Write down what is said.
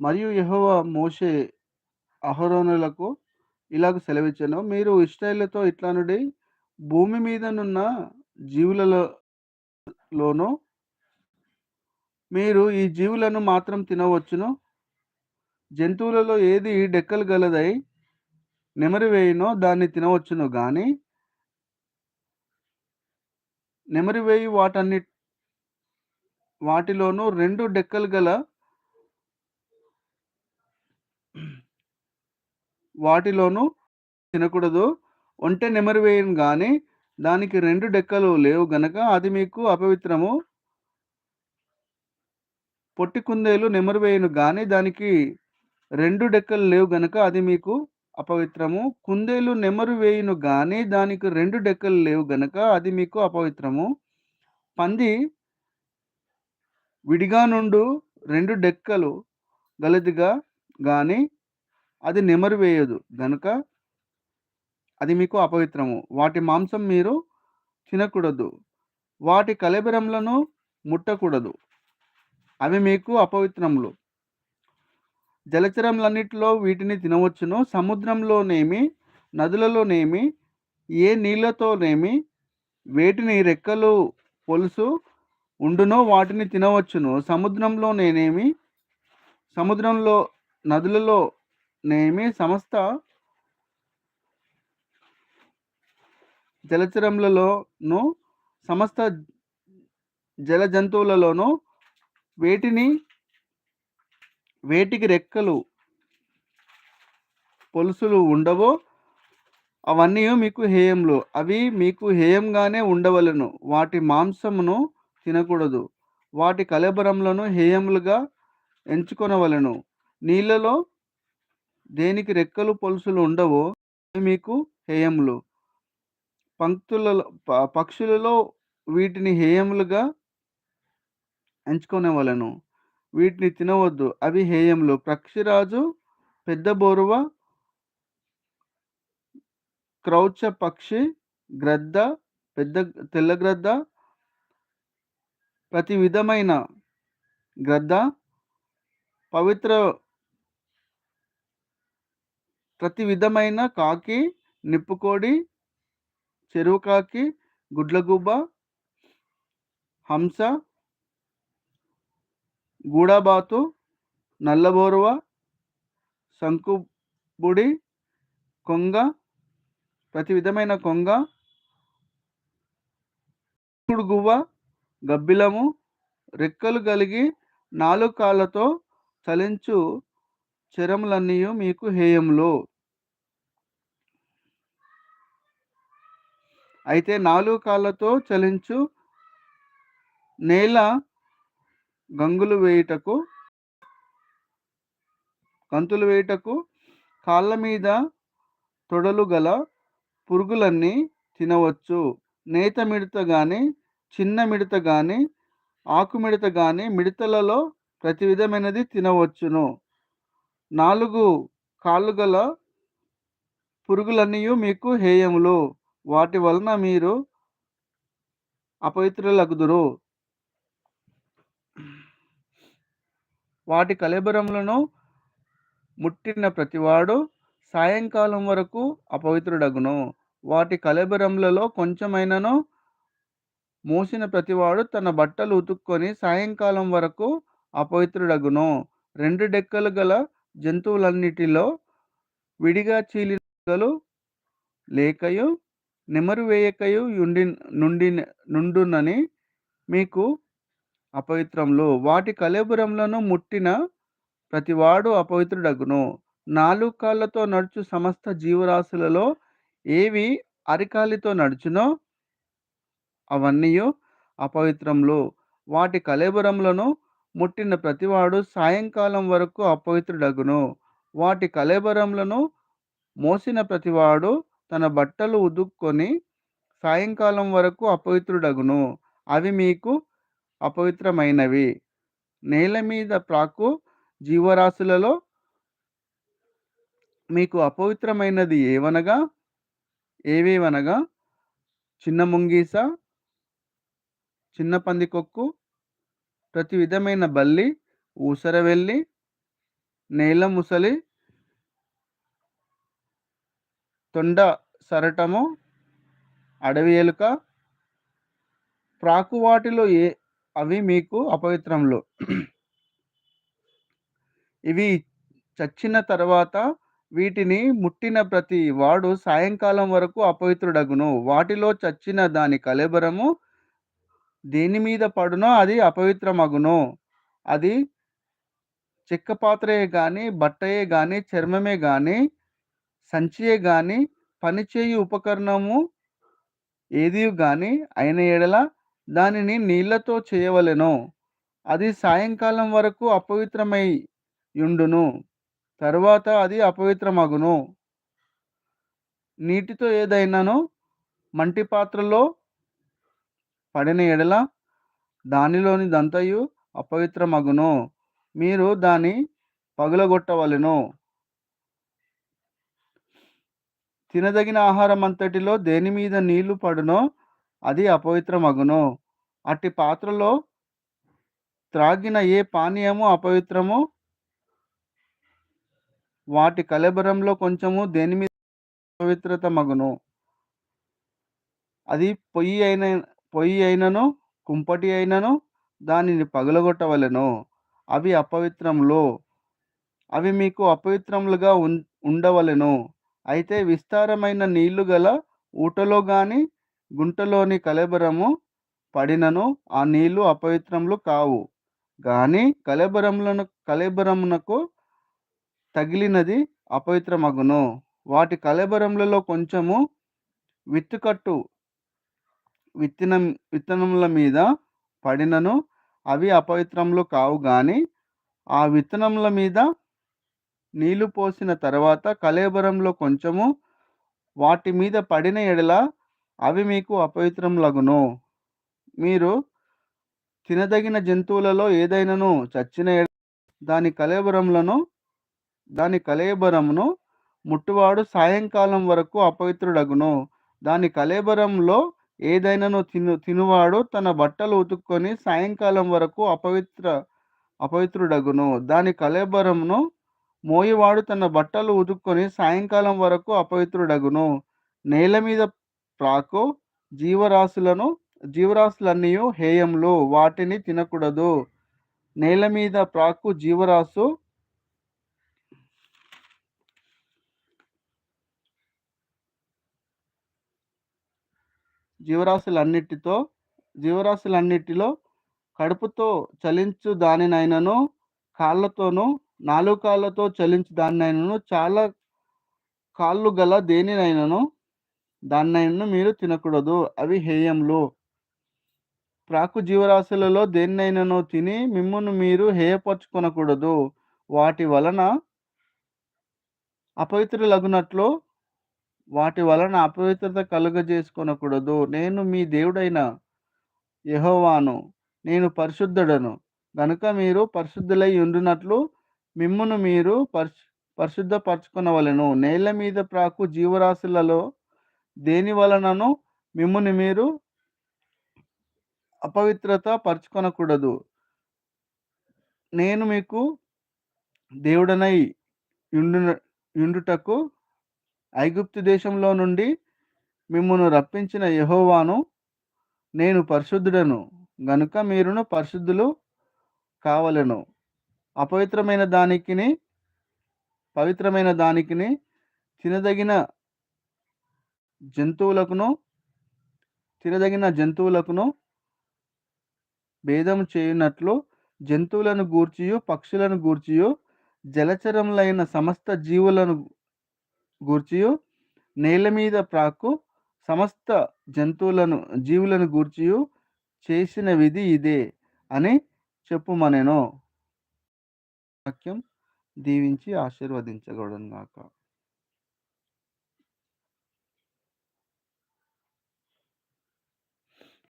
మరియు యెహోవా మోషే అహరోనులకు ఇలాగ సెలవిచ్చెను. మీరు ఇస్ట్రైలతో ఇట్లా నుండి భూమి మీదనున్న జీవులలోనూ మీరు ఈ జీవులను మాత్రం తినవచ్చును. జంతువులలో ఏది డెక్కలు గలదై నెమరివేయునో దాన్ని తినవచ్చును కానీ నెమరివేయి వాటన్ని వాటిలోనూ రెండు డెక్కలు గల వాటిలోనూ తినకూడదు. ఒంటె నెమరివేయును గాని దానికి రెండు డెక్కలు లేవు గనక అది మీకు అపవిత్రము. పొట్టి కుందేలు నెమరివేయును గాని దానికి రెండు డెక్కలు లేవు గనక అది మీకు అపవిత్రము. కుందేలు నెమరు వేయును గాని దానికి రెండు డెక్కలు లేవు గనక అది మీకు అపవిత్రము. పంది విడిగా నుండు రెండు డెక్కలు గలదిగా కానీ అది నెమరు వేయదు గనుక అది మీకు అపవిత్రము. వాటి మాంసం మీరు తినకూడదు. వాటి కలబెరంలను ముట్టకూడదు. అవి మీకు అపవిత్రములు. జలచరంలన్నిటిలో వీటిని తినవచ్చును. సముద్రంలోనేమి, నదులలోనేమి, ఏ నీళ్ళతోనేమి వేటిని రెక్కలు పొలుసు ఉండునో వాటిని తినవచ్చును. సముద్రంలోనేమి, సముద్రంలో నదులలో నేమి సమస్త జలచరములలోను సమస్త జల జంతువులలోనూ వేటిని వేటికి రెక్కలు పొలుసులు ఉండవో అవన్నీ మీకు హేయంలు అవి మీకు హేయంగానే ఉండవలెను. వాటి మాంసమును తినకూడదు. వాటి కలబరములను హేయములుగా ఎంచుకొనవలెను. నీళ్ళలో దేనికి రెక్కలు పొలుసులు ఉండవో మీకు హేయములు. పంక్తులలో పక్షులలో వీటిని హేయములుగా ఎంచుకునేవలను వీటిని తినవద్దు. అవి హేయములు. పక్షిరాజు, పెద్ద బోరువ, క్రౌచ పక్షి, గ్రద్ద, పెద్ద తెల్లగ్రద్ద, ప్రతి విధమైన గ్రద్ద, పవిత్ర ప్రతి విధమైన కాకి, నిప్పుకోడి, చెరువు కాకి గుడ్లగూబ, హంస, గూడాబాతు నల్లబోరువ, శంకుబుడి, కొంగ, ప్రతి విధమైన కొంగ, గువ్వ, గబ్బిలము, రెక్కలు కలిగి నాలుగు కాళ్ళతో చలించు చరములన్నీయు మీకు హేయములు. అయితే నాలుగు కాళ్ళతో చలించు నేల గంగులు వేయుటకు గంతులు వేయుటకు కాళ్ళ మీద తొడలు గల పురుగులన్నీ తినవచ్చు. నేత మిడత కానీ చిన్న మిడత కానీ ఆకు మిడత కానీ మిడతలలో ప్రతి విధమైనది తినవచ్చును. నాలుగు కాళ్ళు గల పురుగులన్నీ మీకు హేయములు. వాటి వలన మీరు అపవిత్రులగుదురు. వాటి కళేబరములను ముట్టిన ప్రతివాడు సాయంకాలం వరకు అపవిత్రుడగును. వాటి కళేబరములలో కొంచెమైనను మోసిన ప్రతివాడు తన బట్టలు ఉతుక్కొని సాయంకాలం వరకు అపవిత్రుడగును. రెండు డెక్కలు గల జంతువులన్నిటిలో విడిగా చీలిన లేకయు నెమరు వేయకయు యుండి నుండి నుండునని మీకు అపవిత్రములు. వాటి కళేబరములను ముట్టిన ప్రతివాడు అపవిత్రుడగును. నాలుగు కాళ్ళతో నడుచు సమస్త జీవరాశులలో ఏవి అరికాలితో నడుచునో అవన్నీ అపవిత్రములు. వాటి కళేబరములను ముట్టిన ప్రతివాడు సాయంకాలం వరకు అపవిత్రుడగును. వాటి కలేబరములను మోసిన ప్రతివాడు తన బట్టలు ఉదుక్కొని సాయంకాలం వరకు అపవిత్రుడగును. అవి మీకు అపవిత్రమైనవి. నేల మీద ప్రాకు జీవరాశులలో మీకు అపవిత్రమైనది ఏవనగా ఏవేవనగా చిన్న ముంగీస, చిన్న పందికొక్కు, ప్రతి విధమైన బల్లి, ఊసరవెల్లి, నేల ముసలి తొండ సరటము అడవి ఎలుక ప్రాకు వాటిలో ఏ అవి మీకు అపవిత్రములు. ఇవి చచ్చిన తర్వాత వీటిని ముట్టిన ప్రతి వాడు సాయంకాలం వరకు అపవిత్రుడగును. వాటిలో చచ్చిన దాని కలెబరము దేని మీద పడునో అది అపవిత్రమగును. అది చెక్క పాత్రయే కానీ బట్టయే కానీ చర్మమే కానీ సంచియే కానీ పనిచేయు ఉపకరణము ఏది కానీ అయిన ఎడల దానిని నీళ్ళతో చేయవలెను. అది సాయంకాలం వరకు అపవిత్రమై యుండును తర్వాత అది అపవిత్రమగును. నీటితో ఏదైనాను మంటి పాత్రలో పడిన ఎడల దానిలోని దంతయు అపవిత్రమగును. మీరు దాని పగులగొట్టవలెను. తినదగిన ఆహారం అంతటిలో దేని మీద నీళ్ళు పడునో అది అపవిత్రమగును. అట్టి పాత్రలో త్రాగిన ఏ పానీయము అపవిత్రము? వాటి కలబరంలో కొంచెము దేని మీద పవిత్రత మగును. అది పొయ్యి అయిన పొయ్యి అయినను కుంపటి అయినను దానిని పగలగొట్టవలను. అవి అపవిత్రంలో అవి మీకు అపవిత్రములుగా ఉన్ ఉండవలెను. అయితే విస్తారమైన నీళ్ళు గల ఊటలో గాని గుంటలోని కలెబరము పడినను ఆ నీళ్ళు అపవిత్రములు కావు. కానీ కలెబరములను కలెబరమునకు తగిలినది అపవిత్రమగును. వాటి కలెబరములలో కొంచెము విత్తుకట్టు విత్తనం విత్తనముల మీద పడినను అవి అపవిత్రములు కావు కానీ ఆ విత్తనముల మీద నీళ్ళు పోసిన తర్వాత కలేబరంలో కొంచెము వాటి మీద పడిన ఎడల అవి మీకు అపవిత్రములగును. మీరు తినదగిన జంతువులలో ఏదైనాను చచ్చిన ఎడ దాని కలేబరములను దాని కలేబరమును ముట్టువాడు సాయంకాలం వరకు అపవిత్రుడగును. దాని కలేబరంలో ఏదైనాను తిను తినువాడు తన బట్టలు ఉతుక్కొని సాయంకాలం వరకు అపవిత్ర అపవిత్రుడగును. దాని కలేబరమును మోయివాడు తన బట్టలు ఉతుక్కొని సాయంకాలం వరకు అపవిత్రుడగును. నేల మీద ప్రాకు జీవరాశులను జీవరాశులన్నీ హేయంలు వాటిని తినకూడదు. నేల మీద ప్రాకు జీవరాశు జీవరాశులన్నిటితో జీవరాశులన్నిటిలో కడుపుతో చలించు దానినైనను కాళ్ళతోనూ నాలుగు కాళ్ళతో చలించు దానినైనను చాలా కాళ్ళు గల దేనినైనను దాన్నైనను మీరు తినకూడదు. అవి హేయంలు ప్రాకు జీవరాశులలో దేన్నైనాను తిని మిమ్మును మీరు హేయపరచుకొనకూడదు. వాటి వలన అపవిత్రులగునట్లు వాటి వలన అపవిత్రత కలుగజేసుకొనకూడదు. నేను మీ దేవుడైన యెహోవాను నేను పరిశుద్ధుడను. గనుక మీరు పరిశుద్ధులై ఉండునట్లు మిమ్మును మీరు పరిశు పరిశుద్ధపరచుకొనవలెను. నేల మీద ప్రాకు జీవరాశులలో దేని వలనను మిమ్ముని మీరు అపవిత్రత పరచుకొనకూడదు. నేను మీకు దేవుడనై యుండు యుండుటకు ఐగుప్తు దేశంలో నుండి మిమ్మను రప్పించిన యహోవాను నేను పరిశుద్ధుడను. గనుక మీరును పరిశుద్ధులు కావలెను. అపవిత్రమైన దానికిని పవిత్రమైన దానికిని తినదగిన జంతువులకును తినదగిన జంతువులకును భేదం చేయనట్లు జంతువులను గూర్చియు పక్షులను గూర్చియు జలచరములైన సమస్త జీవులను గూర్చియు నేల మీద ప్రాకు సమస్త జంతువులను జీవులను గూర్చియు చేసిన విధి ఇదే అని చెప్పుమనెను. వాక్యం దీవించి ఆశీర్వదించగలను గాక